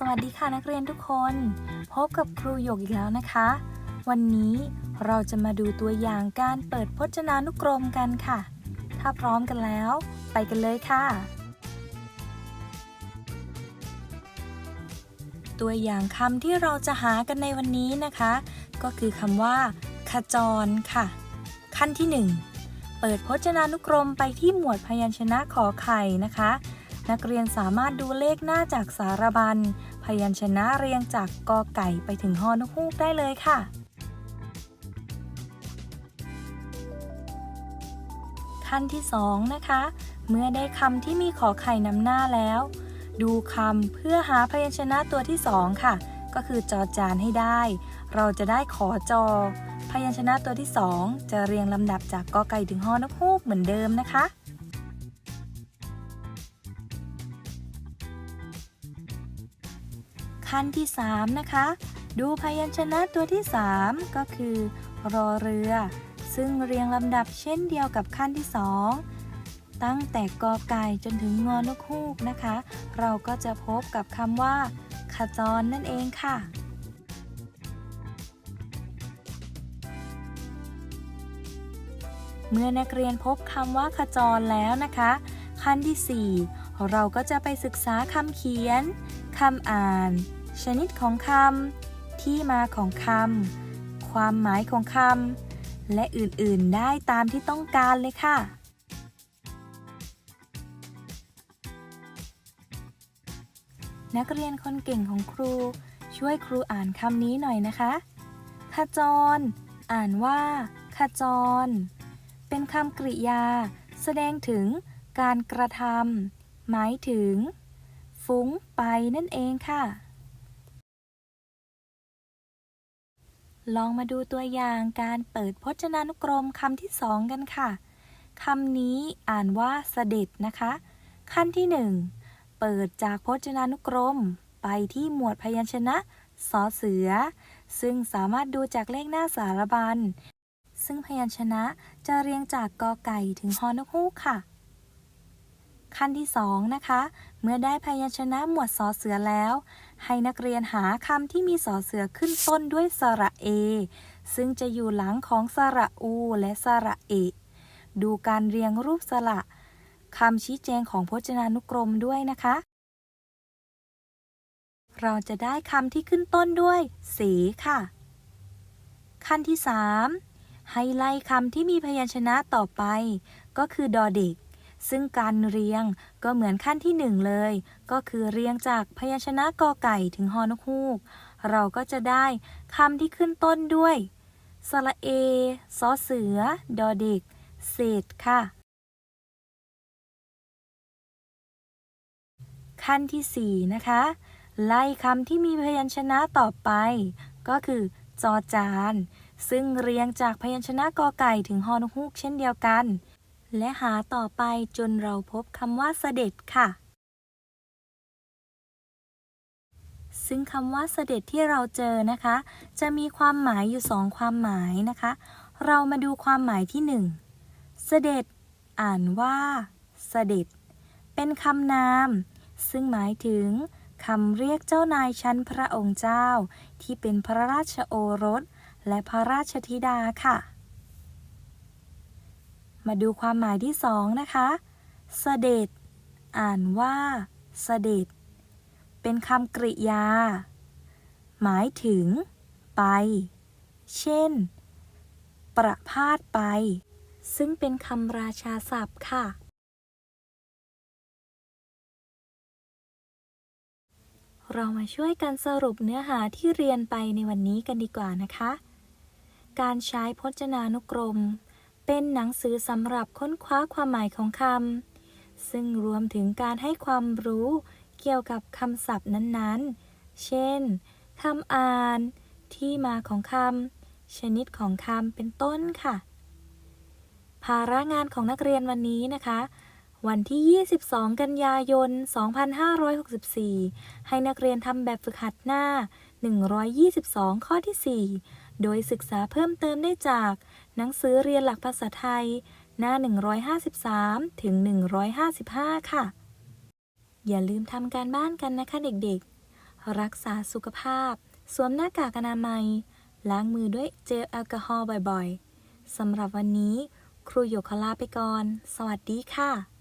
สวัสดีค่ะนักเรียนทุกคน พบกับครูหยกอีกแล้วนะคะ วันนี้เราจะมาดูตัวอย่างการเปิดพจนานุกรมกันค่ะ ถ้าพร้อมกันแล้ว ไปกันเลยค่ะ ตัวอย่างคำที่เราจะหากันในวันนี้นะคะ ก็คือคำว่า ขจรค่ะ ขั้นที่ 1 เปิดพจนานุกรมไปที่หมวดพยัญชนะขอไข่นะคะนักเรียนสามารถดูเลขหน้าจากสารบัญ พยัญชนะเรียงจากกอไก่ไปถึงฮอนกฮูกได้เลยค่ะ ขั้นที่ 2 นะคะ เมื่อได้คำที่มีขอไข่นำหน้าแล้ว ดูคำเพื่อหาพยัญชนะตัวที่ 2 ค่ะ ก็คือจอจานให้ได้ เราจะได้ขอจอ พยัญชนะตัวที่ 2 จะเรียงลำดับจากกอไก่ถึงฮอนกฮูกเหมือนเดิมนะคะ ขั้นที่ 3 นะคะ ดูพยัญชนะตัวที่ 3 ก็คือ รอเรือ ซึ่งเรียงลำดับเช่นเดียวกับขั้นที่ 2 ตั้งแต่กอไก่จนถึงงอนกฮูกนะคะ เราก็จะพบกับคำว่าขจรนั่นเองค่ะเมื่อนักเรียนพบคำว่าขจรแล้วนะคะ ขั้นที่ 4 เราก็จะไปศึกษาคำเขียน คำอ่าน ชนิดของคำ ที่มาของคำ ความหมายของคำ และอื่น ๆ ได้ตามที่ต้องการเลยค่ะ นักเรียนคนเก่งของครู ช่วยครูอ่านคำนี้หน่อยนะคะ ขจร อ่านว่า ขจร เป็นคำกริยา แสดงถึงการกระทำหมายถึง ฟุ้งไปนั่นเองค่ะ ลองมาดูตัวอย่างการเปิดพจนานุกรมคำที่สองกันค่ะคำนี้อ่านว่าเสด็จนะคะ ขั้นที่หนึ่งเปิดจากพจนานุกรม ไปที่หมวดพยัญชนะสอเสือ ซึ่งสามารถดูจากเลขหน้าสารบัญ ซึ่งพยัญชนะจะเรียงจากกอไก่ถึงฮอนกฮูกค่ะ ขั้นที่ 2 นะคะ เมื่อได้พยัญชนะหมวดสอเสือแล้ว ให้นักเรียนหาคำที่มีสอเสือขึ้นต้นด้วยสระเอ ซึ่งจะอยู่หลังของสระอู และสระเอ ดูการเรียงรูปสระคำชี้แจงของพจนานุกรมด้วยนะคะ เราจะได้คำที่ขึ้นต้นด้วย สีค่ะ ขั้นที่ 3 ให้ไล่คำที่มีพยัญชนะต่อไป ก็คือดอเด็ก ซึ่งการเรียงก็เหมือนขั้นที่หนึ่งเลย ก็คือเรียงจากพยัญชนะกอไก่ถึงฮอนกฮูก เราก็จะได้คำที่ขึ้นต้นด้วยสระเอซอเสือ ดอเด็ก เศษค่ะ ขั้นที่ 4 นะคะ ไล่คำที่มีพยัญชนะต่อไป ก็คือจอจาน ซึ่งเรียงจากพยัญชนะกอไก่ถึงฮอนกฮูกเช่นเดียวกัน และหาต่อไปจนเราพบคำว่าเสด็จค่ะ ซึ่งคำว่าเสด็จที่เราเจอนะคะ จะมีความหมายอยู่สองความหมายนะคะ เรามาดูความหมายที่หนึ่งเสด็จ อ่านว่าเสด็จ เป็นคำนาม ซึ่งหมายถึงคำเรียกเจ้านายชั้นพระองค์เจ้า ที่เป็นพระราชโอรส และพระราชธิดาค่ะ มาดูความหมายที่สองนะคะเสด็จ อ่านว่าเสด็จ เป็นคำกริยา หมายถึง ไป เช่น ประพาสไป ซึ่งเป็นคำราชาศัพท์ค่ะ เรามาช่วยกันสรุปเนื้อหาที่เรียนไปในวันนี้กันดีกว่านะคะ การใช้พจนานุกรม เป็นหนังสือสำหรับค้นคว้าความหมายของคำ ซึ่งรวมถึงการให้ความรู้เกี่ยวกับคำศัพท์นั้นๆ เช่น คำอ่าน ที่มาของคำ ชนิดของคำ เป็นต้นค่ะ ภาระงานของนักเรียนวันนี้นะคะ วันที่ 22 กันยายน 2564 ให้นักเรียนทำแบบฝึกหัดหน้า 122 ข้อที่ 4 โดยศึกษาเพิ่มเติมได้จาก หนังสือเรียนหลักภาษาไทย หน้า 153 ถึง 155 ค่ะ อย่าลืมทำการบ้านกันนะคะเด็กๆ รักษาสุขภาพ สวมหน้ากากอนามัย ล้างมือด้วยเจลแอลกอฮอล์บ่อยๆ สำหรับวันนี้ ครูหยกขอลาไปก่อน สวัสดีค่ะ